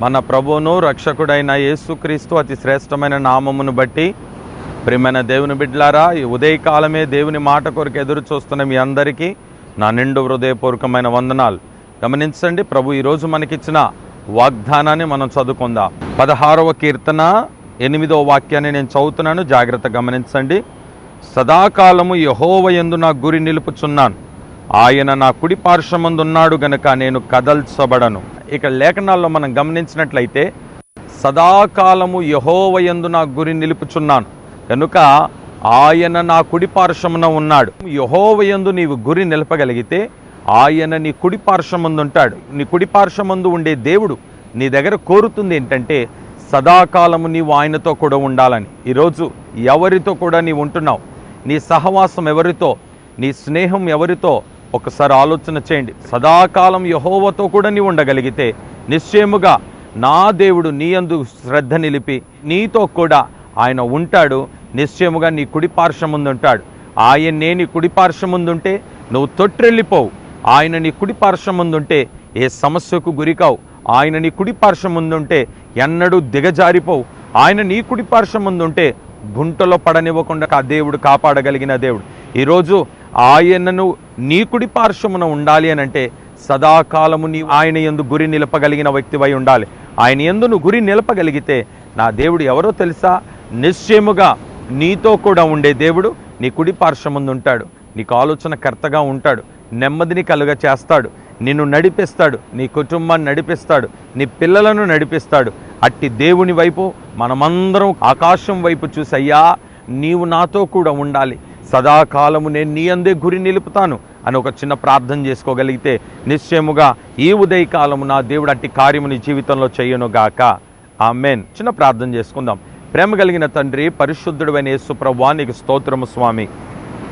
మన ప్రభువును రక్షకుడైన యేసుక్రీస్తు అతి శ్రేష్టమైన నామమును బట్టి ప్రియమైన దేవుని బిడ్లారా ఈ ఉదయకాలమే దేవుని మాట కొరకు ఎదురు చూస్తున్న మీ అందరికీ నా నిండు హృదయపూర్వకమైన వందనాలు. గమనించండి ప్రభు ఈరోజు మనకిచ్చిన వాగ్దానాన్ని మనం చదువుకుందాం. పదహారవ కీర్తన ఎనిమిదవ వాక్యాన్ని నేను చదువుతున్నాను. జాగ్రత్త గమనించండి. సదాకాలము యహోవయందు నా గురి నిలుపుచున్నాను. ఆయన నా కుడి పార్శ్వమందున్నాడు గనుక నేను కదల్చబడను. ఇక లేఖనాల్లో మనం గమనించినట్లయితే సదాకాలము యహోవయందు నా గురి నిలుపుచున్నాను. కనుక ఆయన నా కుడి పార్శ్వమున ఉన్నాడు. యహోవయందు నీవు గురి నిలపగలిగితే ఆయన నీ కుడి పార్శ్వమందు ఉంటాడు నీ కుడి పార్శ్వమందు ఉండే దేవుడు నీ దగ్గర కోరుతుంది ఏంటంటే సదాకాలము నీవు ఆయనతో కూడా ఉండాలని. ఈరోజు ఎవరితో కూడా నీవు ఉంటున్నావు? నీ సహవాసం ఎవరితో? నీ స్నేహం ఎవరితో? ఒకసారి ఆలోచన చేయండి. సదాకాలం యహోవతో కూడా నీవు ఉండగలిగితే నిశ్చయముగా నా దేవుడు నీ అందు శ్రద్ధ నిలిపి నీతో కూడా ఆయన ఉంటాడు. నిశ్చయముగా నీ కుడి పార్శ్వం ముందు ఉంటాడు ఆయన్నే నీ కుడి పార్శ్వం ముందుంటే నువ్వు తొట్రెళ్ళిపోవు. ఆయన నీ కుడి పార్శ్వం ముందుంటే ఏ సమస్యకు గురికావు. ఆయన నీ కుడి పార్శ్వం ముందుంటే ఎన్నడూ దిగజారిపోవు. ఆయన నీ కుడి పార్శ్వం ముందుంటే గుంటలో పడనివ్వకుండా ఆ దేవుడు కాపాడగలిగిన దేవుడు. ఈరోజు ఆయనను నీకుడి పార్శ్వమున ఉండాలి అని అంటే సదాకాలము నీ ఆయన ఎందు గురి నిలపగలిగిన వ్యక్తివై ఉండాలి. ఆయన ఎందు నువ్వు గురి నిలపగలిగితే నా దేవుడు ఎవరో తెలుసా? నిశ్చయముగా నీతో కూడా ఉండే దేవుడు నీ కుడి పార్శ్వముందు ఉంటాడు. నీకు ఆలోచనకర్తగా ఉంటాడు. నెమ్మదిని కలుగ చేస్తాడు. నిన్ను నడిపిస్తాడు. నీ కుటుంబాన్ని నడిపిస్తాడు. నీ పిల్లలను నడిపిస్తాడు. అట్టి దేవుని వైపు మనమందరం ఆకాశం వైపు చూసయ్యా నీవు నాతో కూడా ఉండాలి. సదాకాలము నేను నీ అందే గురి నిలుపుతాను అని ఒక చిన్న ప్రార్థన చేసుకోగలిగితే నిశ్చయముగా ఈ ఉదయకాలము నా దేవుడు అట్టి కార్యము నీ జీవితంలో చేయను గాక. మెయిన్ చిన్న ప్రార్థన చేసుకుందాం. ప్రేమ కలిగిన తండ్రి పరిశుద్ధుడైన యేసు ప్రభువా నీకు స్తోత్రము స్వామి.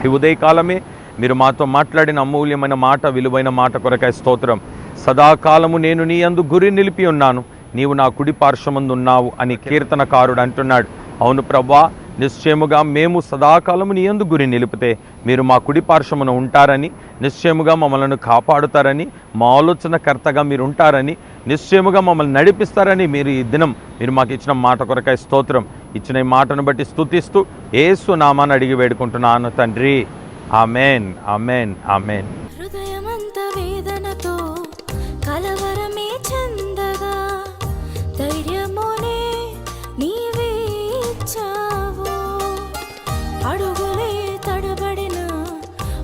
ఈ ఉదయకాలమే మీరు మాతో మాట్లాడిన అమూల్యమైన మాట విలువైన మాట కొరకై స్తోత్రం. సదాకాలము నేను నీ అందు గురి నిలిపి ఉన్నాను. నీవు నా కుడి పార్శ్వమందు ఉన్నావు అని కీర్తనకారుడు అంటున్నాడు. అవును ప్రభా నిశ్చయముగా మేము సదాకాలము నీ గురి నిలిపితే మీరు మా కుడి పార్శ్వమున ఉంటారని నిశ్చయముగా మమ్మల్ని కాపాడుతారని మా ఆలోచనకర్తగా మీరు ఉంటారని నిశ్చయముగా మమ్మల్ని నడిపిస్తారని మీరు ఈ దినం మీరు మాకు ఇచ్చిన మాట కొరకాయ స్తోత్రం. ఇచ్చిన ఈ మాటను బట్టి స్తుతిస్తూ ఏసు నామాన్ని అడిగి వేడుకుంటున్నాను తండ్రి. ఆమెన్. ఆమెన్. ఆమెన్.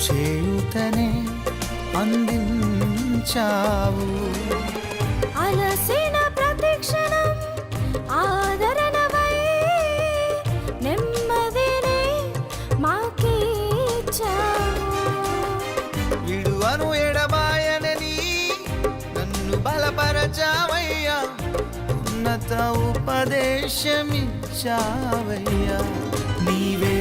చేయుతనే అందించావు. అలసిన ప్రతిక్షణం ఆదరణవై నెమ్మదినే మాకిచ్చావు. ఎడబాయనని నన్ను బలపరచావయ్యా. ఉన్నత ఉపదేశమిచ్చావయ్యా. నీవే